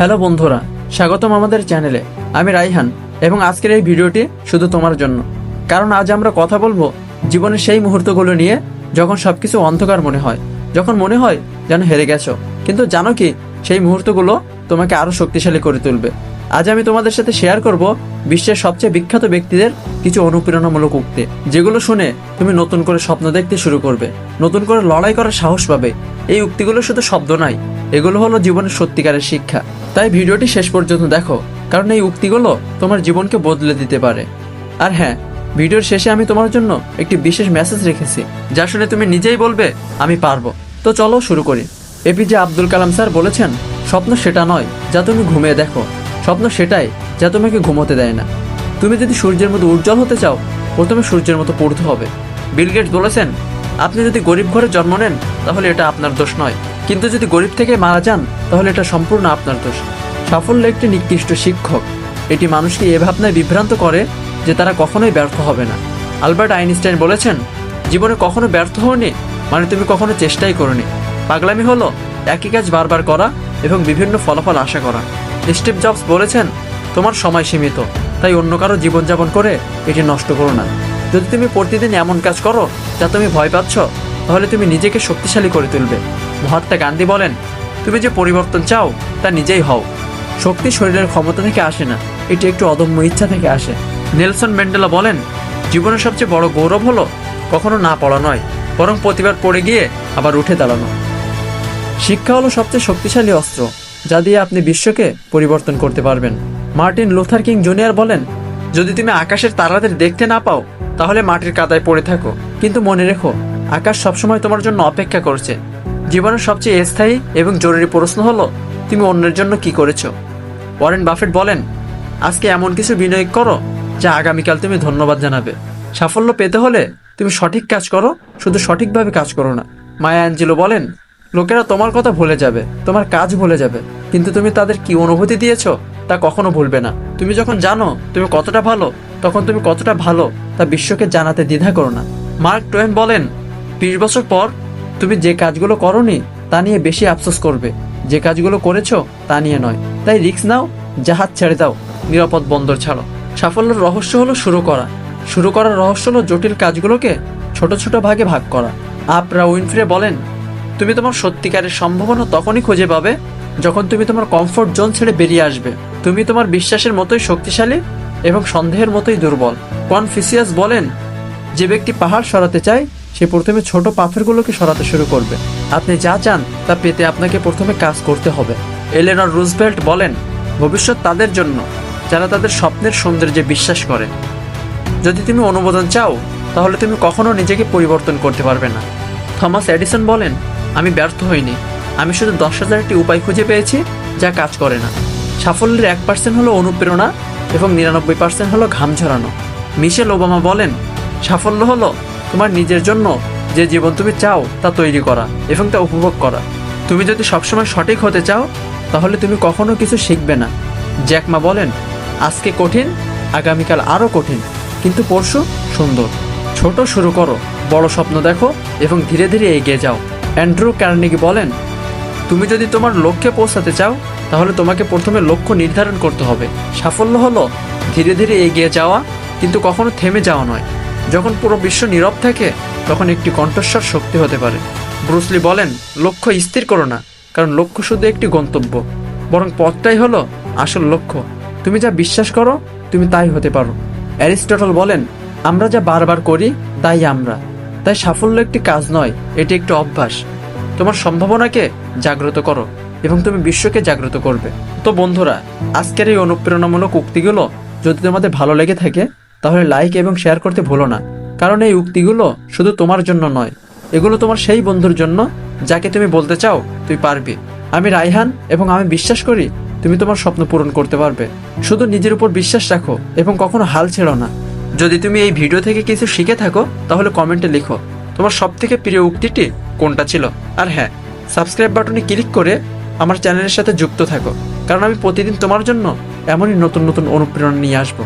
Hello বন্ধুরা, স্বাগতম আমাদের চ্যানেলে। আমি রাইহান, এবং আজকের এই ভিডিওটি শুধু তোমার জন্য। কারণ আজ আমরা কথা বলব জীবনের সেই মুহূর্তগুলো নিয়ে যখন সবকিছু অন্ধকার মনে হয়, যখন মনে হয় যেন হেরে গেছো। কিন্তু জানো কি, সেই মুহূর্তগুলো তোমাকে আরও শক্তিশালী করে তুলবে। আজ আমি তোমাদের সাথে শেয়ার করব বিশ্বের সবচেয়ে বিখ্যাত ব্যক্তিদের কিছু অনুপ্রেরণামূলক উক্তি, যেগুলো শুনে তুমি নতুন করে স্বপ্ন দেখতে শুরু করবে, নতুন করে লড়াই করার সাহস পাবে। এই উক্তিগুলো শুধু শব্দ নয় এগুলো হলো জীবনের সত্যিকারের শিক্ষা। তাই ভিডিওটি শেষ পর্যন্ত দেখো, কারণ এই উক্তিগুলো তোমার জীবনকে বদলে দিতে পারে। আর হ্যাঁ ভিডিওর শেষে আমি তোমার জন্য একটি বিশেষ মেসেজ রেখেছি, যা শুনে তুমি নিজেই বলবে, আমি পারব। তো চলো শুরু করি। এপিজে আব্দুল কালাম স্যার বলেছেন, স্বপ্ন সেটা নয় যা তুমি ঘুমিয়ে দেখো। স্বপ্ন সেটাই যা তোমাকে ঘুমোতে দেয় না। তুমি যদি সূর্যের মতো উজ্জ্বল হতে চাও, প্রথমে সূর্যের মতো পড়তে হবে। বিল গেটস বলেছেন, আপনি যদি গরিব ঘরে জন্ম নেন, তাহলে এটা আপনার দোষ নয়। কিন্তু যদি গরিব থেকে মারা যান, তাহলে এটা সম্পূর্ণ আপনার দোষ। সাফল্য একটি নিকৃষ্ট শিক্ষক। এটি মানুষকে এ ভাবনায় বিভ্রান্ত করে যে তারা কখনোই ব্যর্থ হবে না। আলবার্ট আইনস্টাইন বলেছেন, জীবনে কখনো ব্যর্থ হওনি মানে তুমি কখনো চেষ্টাই করনি। পাগলামি হলো, একই কাজ বারবার করা এবং বিভিন্ন ফলাফল আশা করা। স্টিভ জবস বলেছেন, তোমার সময় সীমিত, তাই অন্য কারও জীবনযাপন করে এটি নষ্ট করো না। যদি তুমি প্রতিদিন এমন কাজ করো, যা তুমি ভয় পাচ্ছ, তাহলে তুমি নিজেকে শক্তিশালী করে তুলবে। মহাত্মা গান্ধী বলেন, তুমি যে পরিবর্তন চাও, তা নিজেই হও। শক্তি শরীরের ক্ষমতা থেকে আসে না, এটি একটু অদম্য ইচ্ছা থেকে আসে। নেলসন ম্যান্ডেলা বলেন, জীবনের সবচেয়ে বড় গৌরব হলো কখনো না পড়া নয়, বরং প্রতিবার পড়ে গিয়ে আবার উঠে দাঁড়ানো। শিক্ষা হলো সবচেয়ে শক্তিশালী অস্ত্র, যা দিয়ে আপনি বিশ্বকে পরিবর্তন করতে পারবেন। মার্টিন লুথার কিং জুনিয়র বলেন, যদি তুমি আকাশের তারাদের দেখতে না পাও, তাহলে মাটির কাদায় পড়ে থাকো। কিন্তু মনে রেখো, আকাশ সবসময় তোমার জন্য অপেক্ষা করছে। জীবনের সবচেয়ে স্থায়ী এবং জরুরি প্রশ্ন হলো, তুমি অন্যের জন্য কি করেছ? ওয়ারেন বাফেট বলেন, আজকে এমন কিছু বিনিয়োগ করো, যা আগামীকাল তুমি ধন্যবাদ জানাবে। সাফল্য পেতে হলে তুমি সঠিক কাজ করো, শুধু সঠিকভাবে কাজ করো না। মায়া অ্যাঞ্জেলো বলেন, লোকেরা তোমার কথা ভুলে যাবে, তোমার কাজ ভুলে যাবে, কিন্তু তুমি তাদের কি অনুভূতি দিয়েছ তা কখনো ভুলবে না। তুমি যখন জানো তুমি কতটা ভালো, তখন তুমি কতটা ভালো তা বিশ্বকে জানাতে দ্বিধা করো না। মার্ক টোয়েন বলেন, বিশ বছর পর তুমি যে কাজগুলো করনি, তা নিয়ে বেশি আফসোস করবে। যে কাজগুলো করেছ, তা নিয়ে নয়। তাই রিস্ক নাও, জাহাজ ছেড়ে দাও, নিরাপদ বন্দর ছাড়ো। সাফল্যের রহস্য হলো শুরু করা। শুরু করার রহস্য হলো জটিল কাজগুলোকে ছোট ছোট ভাগে ভাগ করা। আপরা উইনফ্রে বলেন, তুমি তোমার সত্যিকারের সম্ভাবনা তখনই খুঁজে পাবে যখন তুমি তোমার কমফোর্ট জোন ছেড়ে বেরিয়ে আসবে। তুমি তোমার বিশ্বাসের মতোই শক্তিশালী এবং সন্দেহের মতোই দুর্বল। কনফিসিয়াস বলেন, যে ব্যক্তি পাহাড় সরাতে চায় সে প্রথমে ছোট পাথরগুলোকে সরাতে শুরু করবে। আপনি যা চান, তা পেতে আপনাকে প্রথমে কাজ করতে হবে। এলেনর রুজভেল্ট বলেন, ভবিষ্যৎ তাদের জন্য, যারা তাদের স্বপ্নের সৌন্দর্যে বিশ্বাস করে। যদি তুমি অনুমোদন চাও, তাহলে তুমি কখনো নিজেকে পরিবর্তন করতে পারবে না। থমাস এডিসন বলেন, আমি ব্যর্থ হইনি। আমি শুধু দশ হাজারটি উপায় খুঁজে পেয়েছি, যা কাজ করে না। সাফল্যের এক পার্সেন্ট হলো অনুপ্রেরণা এবং নিরানব্বই পার্সেন্ট হলো ঘাম ঝরানো। মিশেল ওবামা বলেন, সাফল্য হলো তোমার নিজের জন্য যে জীবন তুমি চাও তা তৈরি করা এবং তা উপভোগ করা। তুমি যদি সবসময় সঠিক হতে চাও, তাহলে তুমি কখনো কিছু শিখবে না। জ্যাকমা বলেন, আজকে কঠিন, আগামীকাল আরও কঠিন, কিন্তু পরশু সুন্দর। ছোট শুরু করো, বড় স্বপ্ন দেখো এবং ধীরে ধীরে এগিয়ে যাও। অ্যান্ড্রু কার্নিকি বলেন, তুমি যদি তোমার লক্ষ্যে পৌঁছাতে চাও, তাহলে তোমাকে প্রথমে লক্ষ্য নির্ধারণ করতে হবে। সাফল্য হলো ধীরে ধীরে এগিয়ে যাওয়া, কিন্তু কখনো থেমে যাওয়া নয়। যখন পুরো বিশ্ব নীরব থাকে, তখন একটি কণ্ঠস্বর শক্তি হতে পারে। ব্রুসলি বলেন, লক্ষ্য স্থির করো না, কারণ লক্ষ্য শুধু একটি গন্তব্য। বরং পথটাই হলো আসল লক্ষ্য। তুমি যা বিশ্বাস করো, তুমি তাই হতে পারো। অ্যারিস্টটল বলেন, আমরা যা বারবার করি, তাই আমরা। তাই সাফল্য একটি কাজ নয়, এটি একটি অভ্যাস। তোমার সম্ভাবনাকে জাগ্রত করো, এবং তুমি বিশ্বকে জাগ্রত করবে। তো বন্ধুরা, আজকের এই অনুপ্রেরণামূলক উক্তিগুলো যদি তোমাদের ভালো লেগে থাকে তাহলে লাইক এবং শেয়ার করতে ভুলো না। কারণ এই উক্তিগুলো শুধু তোমার জন্য নয়। এগুলো তোমার সেই বন্ধুর জন্য যাকে তুমি বলতে চাও, তুই পারবি। আমি রাইহান এবং আমি বিশ্বাস করি তুমি তোমার স্বপ্ন পূরণ করতে পারবে। শুধু নিজের উপর বিশ্বাস রাখো এবং কখনো হাল ছেড়ো না। যদি তুমি এই ভিডিও থেকে কিছু শিখে থাকো, তাহলে কমেন্টে লিখো, তোমার সব থেকে প্রিয় উক্তিটি কোনটা ছিল? আর হ্যাঁ সাবস্ক্রাইব বাটনে ক্লিক করে আমার চ্যানেলের সাথে যুক্ত থাকো। কারণ আমি প্রতিদিন তোমার জন্য এমনই নতুন নতুন অনুপ্রেরণা নিয়ে আসব।